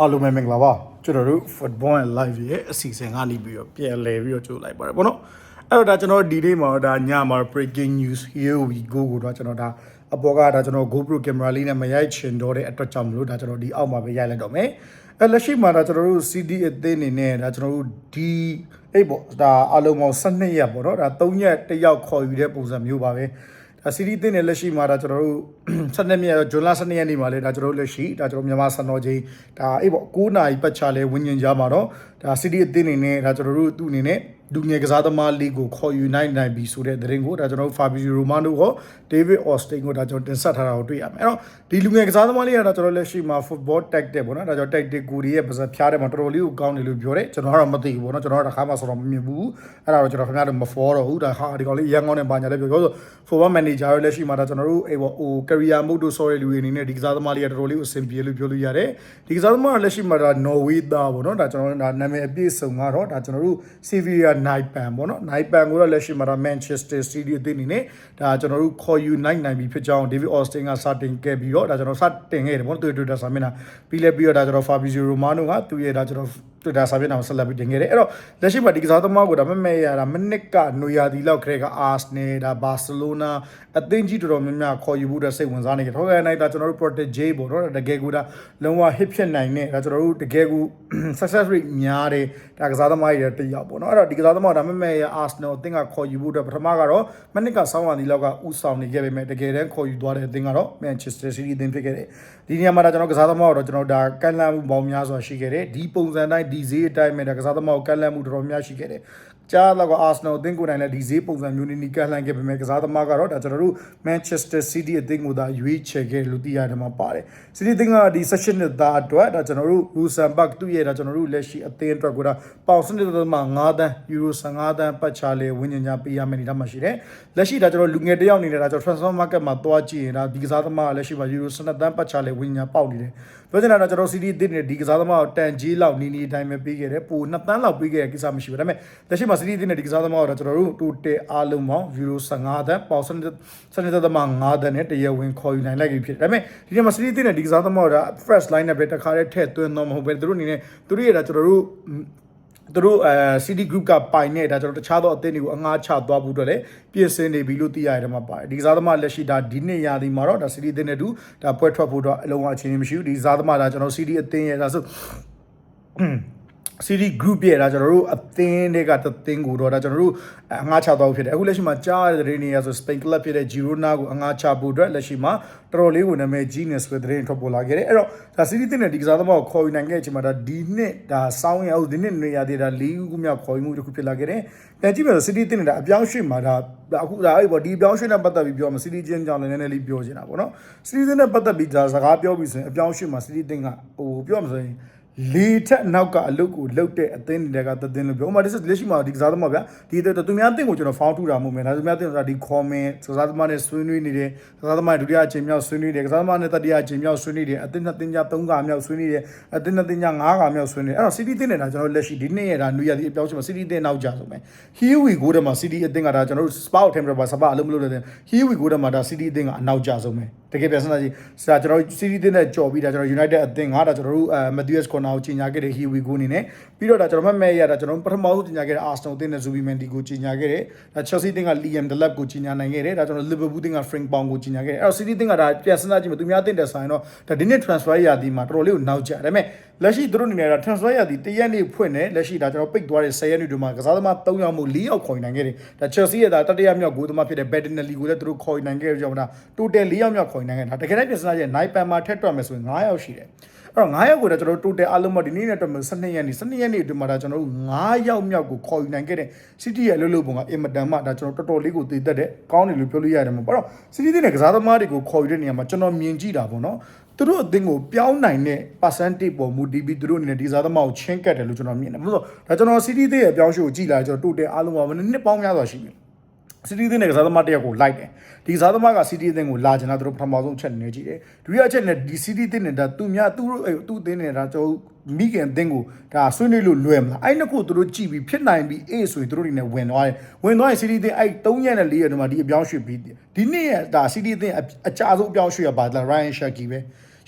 အားလုံးပဲမင်္ဂလာပါကျွန်တော်တို့ football and live ရဲ့အစီအစဉ်ကနေပြီးတော့ပြန်လည်ပြီးတော့ကြိုလိုက်ပါတယ်ပေါ့နော်အဲ့တော့ဒါကျွန်တော်ဒီနေ့မှာဒါညမှာ breaking news here we go ကိုတော့ကျွန်တော်ဒါအပေါ်ကဒါကျွန်တော် GoPro camera လေးနဲ့မရိုက်ချင်တော့တဲ့အတွက်ကြောင့်မလို့ဒါကျွန်တော်ဒီအောက်မှာပဲရိုက်လိုက်တော့မယ်အဲ့လက်ရှိမှာဒါကျွန်တော်တို့ CD အသင်းအနေနဲ့ဒါကျွန်တော်တို့ဒီအဲ့ပေါ့ဒါအလုံးပေါင်း12ရက်ပေါ့နော်ဒါ3ရက်တစ်ယောက်ခေါ်ယူတဲ့ပုံစံမျိုးပါပဲဒါ စီရီတင်းနဲ့လက်ရှိမှာဒါကျွန်တော်တို့12မြတ်ဂျွန်လ12ရက်နေ့မှာလဲဒါကျွန်တော်တို့လက်ရှိဒါကျွန်တော်မြန်မာစံတော်ချိန်ဒါအေးပေါ့9နာရီပတ်ချလဲဝင်းညင်ကြမှာတော့ ဒါစီရီအတင်းနေနဲ့ဒါကျွန်တော်တို့သူ့အနေနဲ့လူငယ်ကစားသမားလေးကိုခေါ်ယူနိုင်နိုင်ပြီဆိုတဲ့သတင်းကိုဒါကျွန်တော်တို့ Fabio Romano ကို David Austin ကိုဒါကျွန်တော်တင်ဆက်ထားတာကိုတွေ့ရမယ်အဲ့တော့ဒီလူငယ်ကစားသမားလေးကဒါကျွန်တော်လက်ရှိမှာ football tactic ပေါ့နော်ဒါကြောင့် tactic ကိုဒီရဲ့ပါစဖျားတယ်မှာတော်တော်လေးကိုကောင်းတယ်လို့ပြောတယ်ကျွန်တော်ကတော့မသိဘူးပေါ့နော်ကျွန်တော်ကတော့တစ်ခါမှဆိုတော့မမြင်ဘူးအဲ့ဒါတော့ကျွန်တော်ခင်ဗျားတို့မ follow တော့ဘူးဒါဟာဒီကောင်လေးရန်ကောင်းတဲ့ဘာညာလည်းပြောပြောဆို football manager ရဲ့လက်ရှိမှာဒါကျွန်တော်တို့အေးပေါ့ဟို career mode တို့ sorry လူတွေအနေနဲ့ဒီကစားသမားလေးကတော်တော်လေးကိုအဆင်ပြေလို့ပြောလို့ရတယ်ဒီကစားသမားကလက်ရှိမှာဒါ Norway သားပေါ့နော်ဒါကျွန်တော်တို့ဒါနာမည်အပြည့်စုံကတော့ဒါကျွန်တော်တို့ Sevilla Naipan ပေါ့နော် Naipan ကိုတော့လက်ရှိမှာဒါ Manchester City အသင်းအနေနဲ့ဒါကျွန်တော်တို့ခေါ်ယူနိုင်နိုင်ပြီဖြစ်ကြောင်း David Austin ကစတင်ခဲ့ပြီးတော့ဒါကျွန်တော်စတင်ခဲ့တယ်ပေါ့နော်သူ Twitter စာမျက်နှာပြီးလဲပြီးတော့ဒါကျွန်တော် Fabrizio Romano ကသူရဲ့ဒါကျွန်တော် Twitter စာမျက်နှာကိုဆက်လက်ပြီးတင်ခဲ့တယ်အဲ့တော့လက်ရှိမှာဒီကစားသမားကိုဒါမမဲ့ရတာမနစ်ကနွေရာသီလောက်ခရဲက Arsenal ဒါ Barcelona အသင်းကြီးတော်တော်များများခေါ်ယူဖို့အတွက်စိတ်ဝင်စားနေကြတယ်ထောက်ကန်နိုင်ဒါကျွန်တော်တို့ protege ပေါ့နော်တကယ်ကိုဒါလုံးဝ hit ဖြစ်နိုင်တဲ့ဒါကျွန်တော်တို့တကယ်ကို success rate များတဲ့ဒါကစားသမားတွေတယောက်ပေါ့နော်အဲ့တော့ဒီကစားသမားဒါမမဲ့ရ Arsenal အသင်းကခေါ်ယူဖို့အတွက်ပထမကတော့မနစ်ကဆောင်းဝါဒီလောက်ကဥဆောင်နေခဲ့ပေမဲ့တကယ်တမ်းခေါ်ယူသွားတဲ့အသင်းကတော့ Manchester City အသင်းဖြစ်ခဲ့တယ်ဒီနေရာမှာဒါကျွန်တော်ကစားသမားတော့ကျွန်တော်ဒါကန်လန့်မှုပေါင်းများစွာရှိခဲ့တယ်ဒီပုံစံတိုင်းဒီဈေးအတိုင်းပဲဒါကစားသမားကိုကန်လန့်မှုတော်တော်များရှိခဲ့တယ် ကြားတော့အာဆနယ်အသင်းကိုယ်တိုင်လည်းဒီဈေးပုံစံမျိုးနေနီကန်လှန်ခဲ့ပေမဲ့ကစားသမားကတော့ဒါကျွန်တော်တို့ Manchester City အသင်းကိုသာရွေးချယ်ခဲ့လို့သိရတယ်မှာပါတယ်။ City အသင်းကဒီ session နဲ့သားအတွက်ဒါကျွန်တော်တို့ Luxembourg သူ့ရဲ့ဒါကျွန်တော်တို့လက်ရှိအသင်းအတွက်ကိုဒါပေါင်စနစ်သက်မှာ9တန်း Euro 15တန်းပတ်ချလေဝင်းညင်ညာပေးရမယ့်အနေထားမှာရှိတယ်။လက်ရှိဒါကျွန်တော်လူငယ်တယောက်အနေနဲ့ဒါကျွန်တော် transfer market မှာသွားကြည့်ရင်ဒါဒီကစားသမားကလက်ရှိမှာ Euro 12တန်းပတ်ချလေဝင်းညင်ညာပေါက်နေတယ်။ပြောချင်တာကကျွန်တော် City အသင်းနဲ့ဒီကစားသမားကိုတန်ကြီးလောက်နီနီအတိုင်းပဲပေးခဲ့တယ်။ပို2တန်းလောက်ပေးခဲ့တဲ့ကိစ္စမရှိဘူး။ဒါပေမဲ့လက်ရှိမှာ City အသင်းနဲ့ဒီကစားသမားကိုဒါကျွန်တော်တို့ total အားလုံးပေါင်း Euro 15တန်းပေါင်စနစ်စနစ်သက်မှာ9တန်းနဲ့တရားဝင်ခေါ်ယူနိုင်လိုက်ပြီဖြစ်တယ်။ဒါပေမဲ့ဒီနေ့မှာ City အသင်းနဲ့ဒီကစားသမားကိုဒါ first line နဲ့ပဲတခါတည်းထည့်သွင်းတော့မဟုတ်ပဲသူတို့အနေနဲ့သူတို့ရဲ့ဒါကျွန်တော်တို့သူတို့အဲ CD group ကပိုင်နေဒါကျွန်တော်တခြားသောအသင်းတွေကိုအငှားချသွားဖို့အတွက်လည်းပြင်ဆင်နေပြီလို့သိရတယ်မှာပါတယ်ဒီကစားသမားလက်ရှိဒါဒီနှစ်ရာသီမှာတော့ဒါ CD အသင်းနဲ့တူဒါပွဲထွက်ဖို့တော့အလုံးဝအခြေအနေမရှိဘူးဒီကစားသမားဒါကျွန်တော် CD အသင်းရဲ့ဒါဆို CD group ရဲ့ဒါကျွန်တော်တို့အသင်းတွေကတသင်းကိုတော့ဒါကျွန်တော်တို့အငှားချသွားဖို့ဖြစ်တယ်အခုလက်ရှိမှာကြားရတဲ့သတင်းတွေရဆို Spain club ဖြစ်တဲ့ Girona ကိုအငှားချဖို့အတွက်လက်ရှိမှာတော်တော်လေးကိုနာမည်ကြီးနေဆိုတဲ့သတင်းထွက်ပေါ်လာခဲ့တယ်အဲ့တော့ဒါ CD သင်းနဲ့ဒီကစားသမားကိုခေါ်ယူနိုင်ခဲ့တဲ့အချိန်မှာဒါဒီနှစ်ဒါစောင်းရအောင်ဒီနှစ်နေရာသေးဒါ၄ခုမြောက်ခေါ်ယူမှုတစ်ခုဖြစ်လာခဲ့တယ်ပြန်ကြည့်မယ်ဆို CD သင်းနဲ့ဒါအပြောင်းရွှေ့မှာဒါအခုဒါအဲ့ပေါ့ဒီအပြောင်းရွှေ့နဲ့ပတ်သက်ပြီးပြောမှာ CD ချင်းကြောင့်လည်းနည်းနည်းလေးပြောချင်တာပေါ့နော် CD သင်းနဲ့ပတ်သက်ပြီးဒါစကားပြောပြီးဆိုရင်အပြောင်းရွှေ့မှာ CD သင်းကဟိုပြောမှာဆိုရင် လေထက်နောက်ကအလုပ်ကိုလုပ်တဲ့အသင်းတွေကသသင်းလို့ပြောဥပမာဒီလက်ရှိမှာဒီကစားသမားဗျာဒီသူများအသင်းကိုကျွန်တော်ဖောင်းထူတာမဟုတ်မယ်ဒါသူများအသင်းဆိုတာဒီခေါ်မင်ကစားသမားနဲ့ဆွေးနွေးနေတယ်ကစားသမားဒုတိယအချိန်မြောက်ဆွေးနွေးတယ်ကစားသမားနဲ့တတိယအချိန်မြောက်ဆွေးနွေးတယ်အသင်းနှစ်သင်းကြား၃ကမြောက်ဆွေးနွေးတယ်အသင်းနှစ်သင်းကြား၅ကမြောက်ဆွေးနွေးတယ်အဲ့တော့ City အသင်းနဲ့ဒါကျွန်တော်လက်ရှိဒီနေ့ရတာနွေရသည်အပြောင်းချင်မှာ City အသင်းနောက်ကြဆုံးပဲ Here we go တဲ့မှာ City အသင်းကဒါကျွန်တော်တို့ Spa Temper ပါစပါအလုံးမလို့တဲ့ Here we go တဲ့မှာဒါ City အသင်းကအနောက်ကြဆုံးပဲ တကယ်ပြန်စမ်းကြည့်ဒါကျွန်တော်တို့ City အသင်းနဲ့ကြော်ပြီးဒါကျွန်တော် United အသင်းကဒါကျွန်တော်တို့အဲ Matthias Corner ကိုကြီးညာခဲ့တဲ့ Here we go အနေနဲ့ပြီးတော့ဒါကျွန်တော်မှတ်မဲ့ရတာကျွန်တော်ပထမဆုံးကြီးညာခဲ့တဲ့ Arsenal အသင်းနဲ့ Zubimendi ကိုကြီးညာခဲ့တယ်ဒါ Chelsea အသင်းက Liam Delap ကိုကြီးညာနိုင်ခဲ့တယ်ဒါကျွန်တော် Liverpool အသင်းက Frank Pong ကိုကြီးညာခဲ့တယ်အဲ့တော့ City အသင်းကဒါပြန်စမ်းကြည့်မယ်သူများအသင်းတက်ဆိုင်တော့ဒါဒီနေ့ transfer ရာသီမှာတော်တော်လေးကိုနောက်ကျဒါပေမဲ့လက်ရှိသူတို့အနေနဲ့ဒါ transfer ရာသီတရက်နေ့ဖွင့်တယ်လက်ရှိဒါကျွန်တော်ပိတ်သွားတဲ့10ရက်နေ့တွေမှာကစားသမား3ယောက်မို့4ယောက်ခေါ်နိုင်ခဲ့တယ်ဒါ Chelsea ရဲ့ဒါတတိယမြောက်ဂိုးသမားဖြစ်တဲ့ Bettinelli ကိုလည်းသူတို့ခေါ်နိုင်ခဲ့ကြကြောင်းဒါ total 4ယောက်မြောက်ခေါ်နိုင်ခဲ့တာတကယ်တမ်းပြန်စမ်းကြည့်နိုင်ပန်မှာထက်တွက်မယ်ဆိုရင်9ယောက်ရှိတယ်အဲ့တော့9ယောက်ကိုတော့ကျွန်တော်တို့ total အလုံးမဒီနေ့နဲ့တွက်မယ်12ရက်နေ့12ရက်နေ့အတွင်းမှာဒါကျွန်တော်တို့9ယောက်မြောက်ကိုခေါ်ယူနိုင်ခဲ့တဲ့ City ရဲ့အလုပ်လုပ်ပုံကအင်မတန်မှဒါကျွန်တော်တော်တော်လေးကိုတည်တတ်တယ်ကောင်းတယ်လို့ပြောလို့ရတယ်မှာပေါ့တော့ City တဲ့ကစားသမားတွေကိုခေါ်ယူတဲ့နေရာမှာကျွန်တော်မြင်ကြည့်တာပေါ့နော် သူတို့အသင်းကိုပြောင်းနိုင်တဲ့ percentage ပေါ်မူတည်ပြီးသူတို့အနေနဲ့ဒီစားသမားကိုချင်းကတ်တယ်လို့ကျွန်တော်မြင်တယ်မဟုတ်တော့ဒါကျွန်တော် City တဲ့ရဲ့အပြောင်းရွှေ့ကိုကြည့်လာကျွန်တော် total အလုံးပါမနှစ်ပေါင်းများစွာရှိပြီ စီတီးသင်းနဲ့ကစားသမားတယောက်ကိုလိုက်တယ်ဒီကစားသမားကစီတီးသင်းကိုလာချင်တာသူတို့ပထမဆုံးအချက်နေကြည့်တယ်ဒုတိယအချက်နဲ့ဒီစီတီးသင်းနဲ့ဒါသူများသူတို့အဲ့သူ့သင်းနဲ့ဒါကျွန်တော်မိခင်သင်းကိုဒါဆွေးနွေးလို့လွယ်မလားအဲ့နှစ်ခုသူတို့ကြည့်ပြီးဖြစ်နိုင်ပြီးအေးဆိုရင်သူတို့တွေနဲ့ဝင်သွားတယ်ဝင်သွားရင်စီတီးသင်းအဲ့3ရက်နဲ့4ရက်တည်းမှာဒီအပြောင်းရွှေ့ပြီးဒီနေ့ရဒါစီတီးသင်းအကြဆုံးအပြောင်းရွှေ့ရပါလား Ryan Shaki ပဲ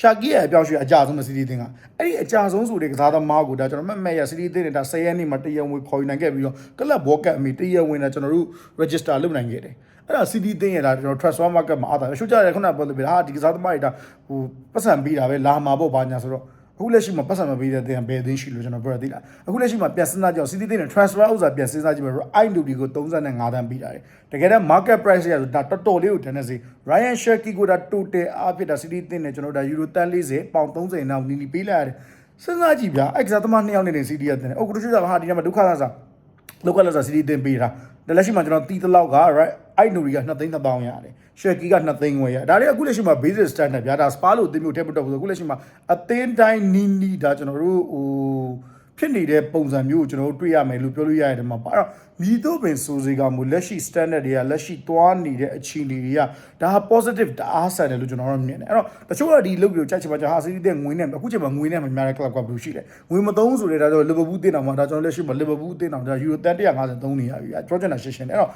ရှာကီရဲ့အပြောင်းရွှေ့အကြဆုံးစီးတီးတင်ကအဲ့ဒီအကြဆုံးဆိုတဲ့ကစားသမားကိုဒါကျွန်တော်မှတ်မှတ်ရစီးတီးတင်နေတာ10ရက်နေ့မှာတရဝင်ခေါ်ယူနိုင်ခဲ့ပြီးတော့ကလပ်ဘောကတ်အမီတရဝင်တာကျွန်တော်တို့ register လုပ်နိုင်ခဲ့တယ်အဲ့ဒါ CD သိရင်လားကျွန်တော် transfer market မှာအားတာရှုကြရခုနကပြောလို့ပြဟာဒီကစားသမားတွေဒါဟိုပတ်စံပေးတာပဲလာမှာပေါ့ဘာညာဆိုတော့ အခုလက်ရှိမှာပတ်စံမပေးတဲ့တင်ဘယ်သိန်းရှိလို့ကျွန်တော်ပြောရသေးလားအခုလက်ရှိမှာပြန်စဉ်းစားကြအောင် CD သိရင် transfer ဥစ္စာပြန်စဉ်းစားကြည့်မယ် i လူဒီကို35တန်းပေးတာတယ်တကယ်တော့ market price ရဆိုဒါတော်တော်လေးကိုတန်းနေစီ Ryan Shaki ကိုဒါ total အဖြစ်ဒါ CD သိရင်ကျွန်တော်ဒါ euro တန်း40ပေါင်30နောက်နီနီပေးလိုက်ရတယ်စဉ်းစားကြည့်ဗျာအဲ့ကစားသမားနှစ်ယောက်နေနေ CD ရတယ်။အော်ကိုတို့ရှိတာဟာဒီနေ့မှာဒုက္ခသားစားလောက်ကလဆာစီးတီးတင်ပေးတာဒါ လက်ရှိမှာကျွန်တော်တီးတလောက်က right အိုက်နိုရီက2သိန်း1000ရတယ်ရှက်ကီက2သိန်းဝယ်ရဒါတွေအခုလက်ရှိမှာ basic standard ဗျာဒါစပါလို့အသင်းမျိုးထည့်ပတော့ဆိုအခုလက်ရှိမှာအသင်းတိုင်းနီးနီးဒါကျွန်တော်တို့ဟို ဖြစ်နေတဲ့ပုံစံမျိုးကိုကျွန်တော်တို့တွေ့ရမယ်လို့ပြောလို့ရရတယ်မှာပါအဲ့တော့မြည်တော့ပင်စိုးစေကမူလက်ရှိ standard တွေကလက်ရှိသွားနေတဲ့အခြေအနေတွေကဒါဟာ positive တအားဆန်တယ်လို့ကျွန်တော်တို့မြင်တယ်အဲ့တော့တချို့ကဒီလုပ်ပြီးကြိုက်ချင်ပါကြဟာစီးတီးတဲ့ငွေနဲ့အခုချိန်မှာငွေနဲ့မများတဲ့ club ကဘယ်လိုရှိလဲငွေမသုံးဆိုတဲ့ဒါဆိုလီဗာပူးတင်အောင်မှာဒါကျွန်တော်လက်ရှိမှာလီဗာပူးတင်အောင်ဒါယူရိုတန်150သုံးနေရပြီပြောချင်တာရှင်းရှင်းအဲ့တော့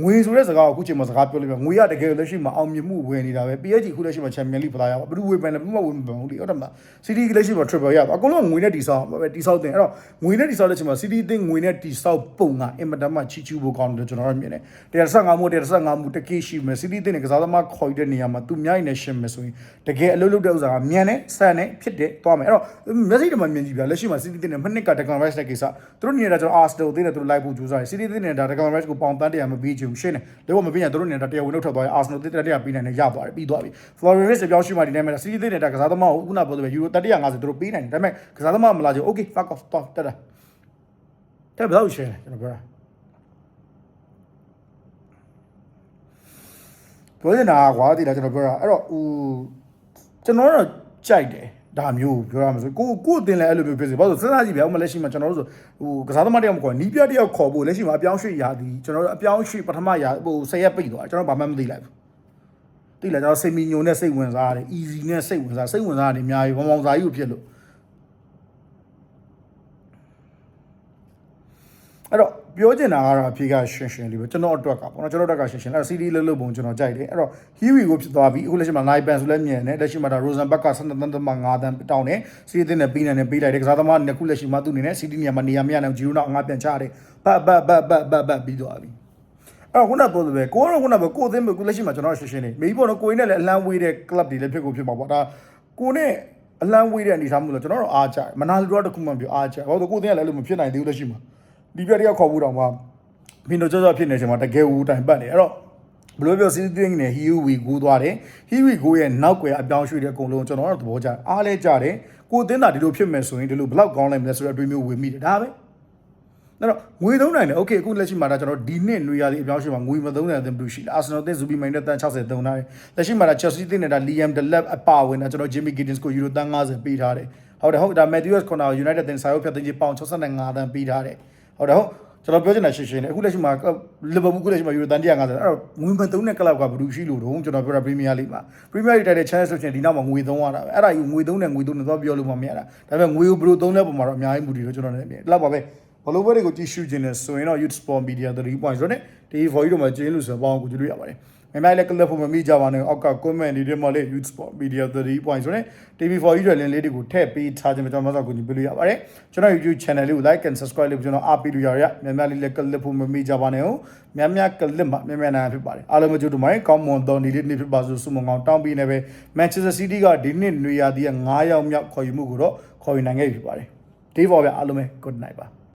ငွေဆိုတဲ့စကားကိုအခုချိန်မှာစကားပြောလို့ပြငွေရတကယ်လက်ရှိမှာအောင်မြင်မှုဝင်နေတာပဲ PSG အခုလက်ရှိမှာ Champion League ပလာရပါဘယ်သူဝေပန်လဲဘယ်မှဝေမပန်ဘူးလေဟုတ်တယ်မလား City လက်ရှိမှာ Triple ရပါအကုန်လုံးငွေနဲ့တိဆောက်ပဲတိဆောက်တင်အဲ့တော့ငွေနဲ့တိဆောက်တဲ့ချိန်မှာ City တင်ငွေနဲ့တိဆောက်ပုံကအင်မတန်မှချီချူဖို့ကောင်းတယ်ကျွန်တော်တို့မြင်တယ်115မှု115မှုတကိရှိမယ် City တင်ကစားသမားခေါ်ရတဲ့နေရာမှာသူမြိုက်နေရှင်းမယ်ဆိုရင်တကယ်အလုပ်လုပ်တဲ့ဥစ္စာကမြန်နဲ့ဆန်နဲ့ဖြစ်တယ်သွားမယ်အဲ့တော့ message တမမြင်ကြည့်ပြလက်ရှိမှာ City တင်နဲ့မနှစ်က Declan Rice တဲ့ကိစ္စသူတို့နေတာကျွန်တော် Arsenal တင်နဲ့သူတို့လိုက်ဖို့ကြိုးစားတယ် City တင်နဲ့ဒါ Declan Rice ကိုပေါင်တန်းတရားမပေးချင်ဘူးရှင်းတယ်လောကမပေးရင်သူတို့နေတာတရားဝင်ထုတ်ထွက်သွားရင် Arsenal တင်တရားပေးနိုင်တယ်ရသွားတယ်ပြီးသွားပြီ Flores ပြောင်းရှိမှဒီနေ့မှာ City တင်နဲ့ဒါကစားသမားကိုခုနပြောလို့ပဲ Euro 150သူတို့ပေးနိုင်တယ်ဒါပေမဲ့ကစားသမားမလာချင် Okay fuck off တော့တက်တာတက်ဘယ်လိုရှင်းလဲကျွန်တော်ပြောတာပြောနေတာကွာဒီလားကျွန်တော်ပြောတာအဲ့တော့ဟိုကျွန်တော်တော့ကြိုက်တယ် ဒါမျိုးပြောရမှာဆိုကိုကိုအတင်လည်းအဲ့လိုမျိုးဖြစ်စေဘာလို့စဉ်းစားကြည့်ဗျာဥမလက်ရှိမှာကျွန်တော်တို့ဆိုဟိုကစားသမားတယောက်မခေါ်နီးပြတယောက်ခေါ်ဖို့လက်ရှိမှာအပြောင်းရွှေ့ရာဒီကျွန်တော်တို့အပြောင်းရွှေ့ပထမရာဟိုဆယ်ရက်ပိတ်သွားကျွန်တော်ဘာမှမသိလိုက်ဘူးသိလားကျွန်တော်စိတ်မီညုံနဲ့စိတ်ဝင်စားရတယ် easy နဲ့စိတ်ဝင်စားစိတ်ဝင်စားရတယ်အများကြီးဘောင်ဘောင်စားကြီးကိုဖြစ်လို့အဲ့တော့ ပြောချင်တာကတော့အဖြေကရှင်းရှင်းလေးပဲကျွန်တော်အတွက်ကပေါ့နော်ကျွန်တော်အတွက်ကရှင်းရှင်းအဲ့တော့ CD လှုပ်လှုပ်ပုံကျွန်တော်ကြိုက်တယ်အဲ့တော့ Hiwi ကိုဖြစ်သွားပြီအခုလက်ရှိမှာ Live Band ဆိုလည်းမြင်တယ်လက်ရှိမှာဒါ Rosenberg က17တန်းတန်း5တန်းတောင်းတယ် CD တင်နဲ့ပြီးနေတယ်ပြီးလိုက်တယ်ကစားသမားနှစ်ခုလက်ရှိမှာသူ့အနေနဲ့ CD နေရာမှာနေရာမရနိုင်ဂျီရိုနောက်ငါပြန်ချတယ်ဘတ်ဘတ်ဘတ်ဘတ်ဘတ်ဘတ်ပြီးသွားပြီအဲ့ခုနကပြောတယ်ပဲကိုကတော့ခုနကကိုအသိမဲ့ကိုလက်ရှိမှာကျွန်တော်ရှင်းရှင်းလေးမေးပေါ့နော်ကိုရင်းနဲ့လည်းအလန်းဝေးတဲ့ club တွေလည်းဖြစ်ကိုဖြစ်မှာပေါ့ဒါကိုနဲ့အလန်းဝေးတဲ့အနေထားမျိုးလို့ကျွန်တော်တို့အားကြမနာလူတော့တခုမှပြောအားကြဘာလို့ကိုသိရလဲလို့မဖြစ်နိုင်သေးဘူးလက်ရှိမှာ ဒီပြတယောက်ခေါ်ဖို့တော့မှမင်းတို့ကြောကြောဖြစ်နေချိန်မှာတကယ်ဝူတိုင်ပတ်နေအဲ့တော့ဘယ်လိုပြောစီးတင်းနဲ့ Hiu We ကိုသွားတယ် Hiu We ကိုရဲ့နောက်ွယ်အပြောင်းရွှေ့တဲ့အကုန်လုံးကျွန်တော်တို့သဘောကျအားလဲကြတယ်ကိုအသင်းသားဒီလိုဖြစ်မယ်ဆိုရင်ဒီလိုဘလောက်ကောင်းလိုက်မလဲဆိုတဲ့အတွေးမျိုးဝင်မိတယ်ဒါပဲအဲ့တော့ငွေသုံးနိုင်တယ်โอเคအခုလက်ရှိမှာဒါကျွန်တော်ဒီနှစ်နွေရာသီအပြောင်းရွှေ့မှာငွေမသုံးနိုင်တဲ့ဘယ်လိုရှိလဲအာဆင်နယ်အသင်းဇူဘီမိုင်နဲ့တန်60သုံးထားတယ်လက်ရှိမှာဒါ Chelsea တင်နေတာ Liam Delap အပါဝင်တာကျွန်တော် Jimmy Giddens ကိုယူရိုတန်း90ပေးထားတယ်ဟုတ်တယ်ဟုတ်ဒါ Matthews Corner United တင်စာရုပ်ဖြတ်သိမ်းကြီးပေါင်65တန်းပေးထားတယ် ဟုတ်တယ်ဟုတ်ကျွန်တော်ပြောချင်တာရှင်းရှင်းလေးအခုလက်ရှိမှာလီဗာပူးကလက်ရှိမှာယူရိုတန်150အဲ့တော့ငွေမသုံးတဲ့ကလပ်ကဘယ်လိုရှိလို့တော့ကျွန်တော်ပြောတာပရီးမီးယားလိမှာပရီးမီးယားလိတိုက်တဲ့ chance ဆိုရင်ဒီနောက်မှာငွေသုံးရတာပဲအဲ့ဒါယူငွေသုံးတယ်ငွေသုံးတယ်တော့ပြောလို့မမရတာဒါပေမဲ့ငွေကိုဘယ်လိုသုံးလဲပုံမှာတော့အများကြီးမူတည်လို့ကျွန်တော်လည်းမြင်အဲ့လောက်ပါပဲဘလိုဘဲတွေကိုကြည့်ရှုခြင်းနဲ့ဆိုရင်တော့ Youth Sport Media 3 points ဆိုတော့ဒီ for you တော့မှကျင်းလို့ဆိုတော့ပေါင်းကိုကြည့်လို့ရပါတယ် မမိုင်လည်းကလပ်ဖို့မမိကြပါနဲ့အောက်က comment တွေထဲမှာလည်း Youth Sport Media 3 points ဆိုတော့ TV4 ကြီးတွေလည်းလေးတွေကိုထည့်ပေးထားခြင်းပဲကျွန်တော်မှဆောက်ကိုကြည့်ပြလို့ရပါတယ်ကျွန်တော် YouTube channel လေးကို like and subscribe လေးကျွန်တော်အားပေးလို့ရရမြန်မြန်လေးလည်းကလပ်ဖို့မမိကြပါနဲ့ဟုတ်မြန်မြန်ကလပ်မှာမြန်မြန်နာဖြစ်ပါတယ်အားလုံးမကြိုးတူမိုင်းကောင်းမွန်သောနေ့လေးနေ့ဖြစ်ပါစို့ဆုမွန်ကောင်းတောင်းပြီးနေပဲ Manchester City ကဒီနှစ်နွေရာသီက9ရောက်မြောက်ခေါ်ယူမှုကိုတော့ခေါ်ယူနိုင်ခဲ့ပြီဖြစ်ပါတယ် Day 4ဗျအားလုံးပဲ good night ပါ